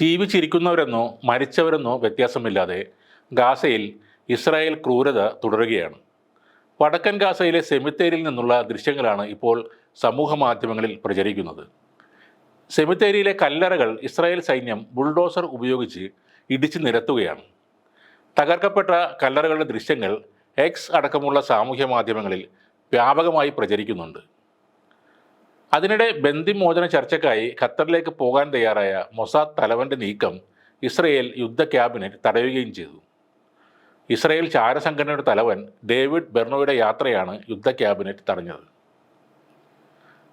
ജീവിച്ചിരിക്കുന്നവരെന്നോ മരിച്ചവരെന്നോ വ്യത്യാസമില്ലാതെ ഗാസയിൽ ഇസ്രായേൽ ക്രൂരത തുടരുകയാണ്. വടക്കൻ ഗാസയിലെ സെമിത്തേരിയിൽ നിന്നുള്ള ദൃശ്യങ്ങളാണ് ഇപ്പോൾ സമൂഹ മാധ്യമങ്ങളിൽ പ്രചരിക്കുന്നത്. സെമിത്തേരിയിലെ കല്ലറകൾ ഇസ്രായേൽ സൈന്യം ബുൾഡോസർ ഉപയോഗിച്ച് ഇടിച്ചു നിരത്തുകയാണ്. തകർക്കപ്പെട്ട കല്ലറകളുടെ ദൃശ്യങ്ങൾ എക്സ് അടക്കമുള്ള സാമൂഹ്യ മാധ്യമങ്ങളിൽ വ്യാപകമായി പ്രചരിക്കുന്നുണ്ട്. അതിനിടെ ബന്ദിമോചന ചർച്ചയ്ക്കായി ഖത്തറിലേക്ക് പോകാൻ തയ്യാറായ മൊസാദ് തലവന്റെ നീക്കം ഇസ്രയേൽ യുദ്ധ ക്യാബിനറ്റ് തടയുകയും ചെയ്തു. ഇസ്രയേൽ ചാരസംഘടനയുടെ തലവൻ ഡേവിഡ് ബെർണോയുടെ യാത്രയാണ് യുദ്ധ ക്യാബിനറ്റ് തടഞ്ഞത്.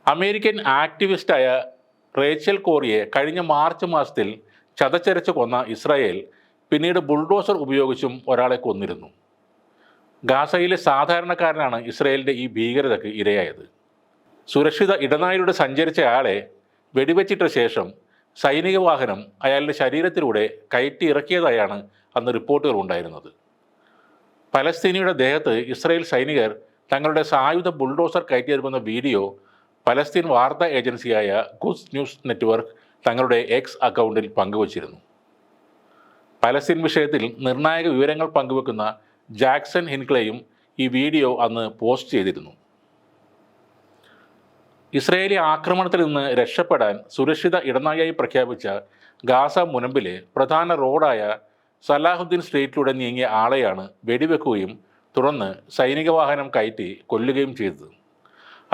അമേരിക്കൻ ആക്ടിവിസ്റ്റായ റേച്ചൽ കോറിയെ കഴിഞ്ഞ മാർച്ച് മാസത്തിൽ ചതച്ചരച്ച് കൊന്ന ഇസ്രായേൽ പിന്നീട് ബുൾഡോസർ ഉപയോഗിച്ചും ഒരാളെ കൊന്നിരുന്നു. ഗാസയിലെ സാധാരണക്കാരനാണ് ഇസ്രയേലിന്റെ ഈ ഭീകരതയ്ക്ക് ഇരയായത്. സുരക്ഷിത ഇടനായിലൂടെ സഞ്ചരിച്ച ആളെ വെടിവെച്ചിട്ട ശേഷം സൈനിക വാഹനം അയാളുടെ ശരീരത്തിലൂടെ കയറ്റി ഇറക്കിയതായാണ് അന്ന് റിപ്പോർട്ടുകൾ ഉണ്ടായിരുന്നത്. പലസ്തീനിയുടെ ദേഹത്ത് ഇസ്രയേൽ സൈനികർ തങ്ങളുടെ സായുധ ബുൾഡോസർ കയറ്റിയെടുക്കുന്ന വീഡിയോ പലസ്തീൻ വാർത്താ ഏജൻസിയായ ഗുസ് ന്യൂസ് നെറ്റ്വർക്ക് തങ്ങളുടെ എക്സ് അക്കൗണ്ടിൽ പങ്കുവച്ചിരുന്നു. പലസ്തീൻ വിഷയത്തിൽ നിർണായക വിവരങ്ങൾ പങ്കുവെക്കുന്ന ജാക്സൺ ഹിൻക്ലെയും ഈ വീഡിയോ അന്ന് പോസ്റ്റ് ചെയ്തിരുന്നു. ഇസ്രയേലി ആക്രമണത്തിൽ നിന്ന് രക്ഷപ്പെടാൻ സുരക്ഷിത ഇടനാഴിയായി പ്രഖ്യാപിച്ച ഗാസ മുനമ്പിലെ പ്രധാന റോഡായ സലാഹുദ്ദീൻ സ്ട്രീറ്റിലൂടെ നീങ്ങിയ ആളെയാണ് വെടിവെക്കുകയും തുടർന്ന് സൈനിക വാഹനം കയറ്റി കൊല്ലുകയും ചെയ്തത്.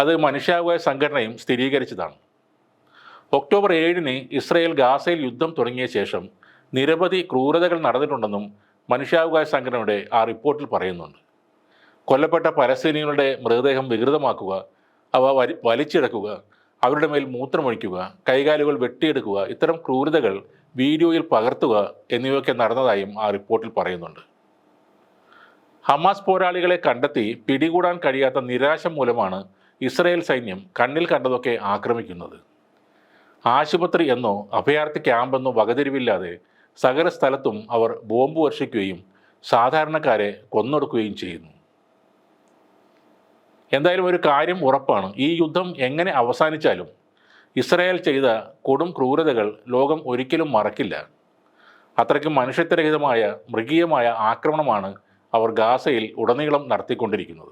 അത് മനുഷ്യാവകാശ സംഘടനയും സ്ഥിരീകരിച്ചതാണ്. ഒക്ടോബർ ഏഴിന് ഇസ്രയേൽ ഗാസയിൽ യുദ്ധം തുടങ്ങിയ ശേഷം നിരവധി ക്രൂരതകൾ നടന്നിട്ടുണ്ടെന്നും മനുഷ്യാവകാശ സംഘടനയുടെ ആ റിപ്പോർട്ടിൽ പറയുന്നുണ്ട്. കൊല്ലപ്പെട്ട പലസ്തീനികളുടെ മൃതദേഹം വികൃതമാക്കുക അവ വലി വലിച്ചിടക്കുക അവരുടെ മേൽ മൂത്രമൊഴിക്കുക കൈകാലുകൾ വെട്ടിയെടുക്കുക ഇത്തരം ക്രൂരതകൾ വീഡിയോയിൽ പകർത്തുക എന്നിവയൊക്കെ നടന്നതായും ആ റിപ്പോർട്ടിൽ പറയുന്നുണ്ട്. ഹമാസ് പോരാളികളെ കണ്ടെത്തി പിടികൂടാൻ കഴിയാത്ത നിരാശ മൂലമാണ് ഇസ്രയേൽ സൈന്യം കണ്ണിൽ കണ്ടതൊക്കെ ആക്രമിക്കുന്നത്. ആശുപത്രി എന്നോ അഭയാർത്ഥി ക്യാമ്പെന്നോ വകതിരിവില്ലാതെ സകല സ്ഥലത്തും അവർ ബോംബ് വർഷിക്കുകയും സാധാരണക്കാരെ കൊന്നൊടുക്കുകയും ചെയ്യുന്നു. എന്തായാലും ഒരു കാര്യം ഉറപ്പാണ്. ഈ യുദ്ധം എങ്ങനെ അവസാനിച്ചാലും ഇസ്രായേൽ ചെയ്ത കൊടും ക്രൂരതകൾ ലോകം ഒരിക്കലും മറക്കില്ല. അത്രയ്ക്കും മനുഷ്യത്വരഹിതമായ മൃഗീയമായ ആക്രമണമാണ് അവർ ഗാസയിൽ ഉടനീളം നടത്തിക്കൊണ്ടിരിക്കുന്നത്.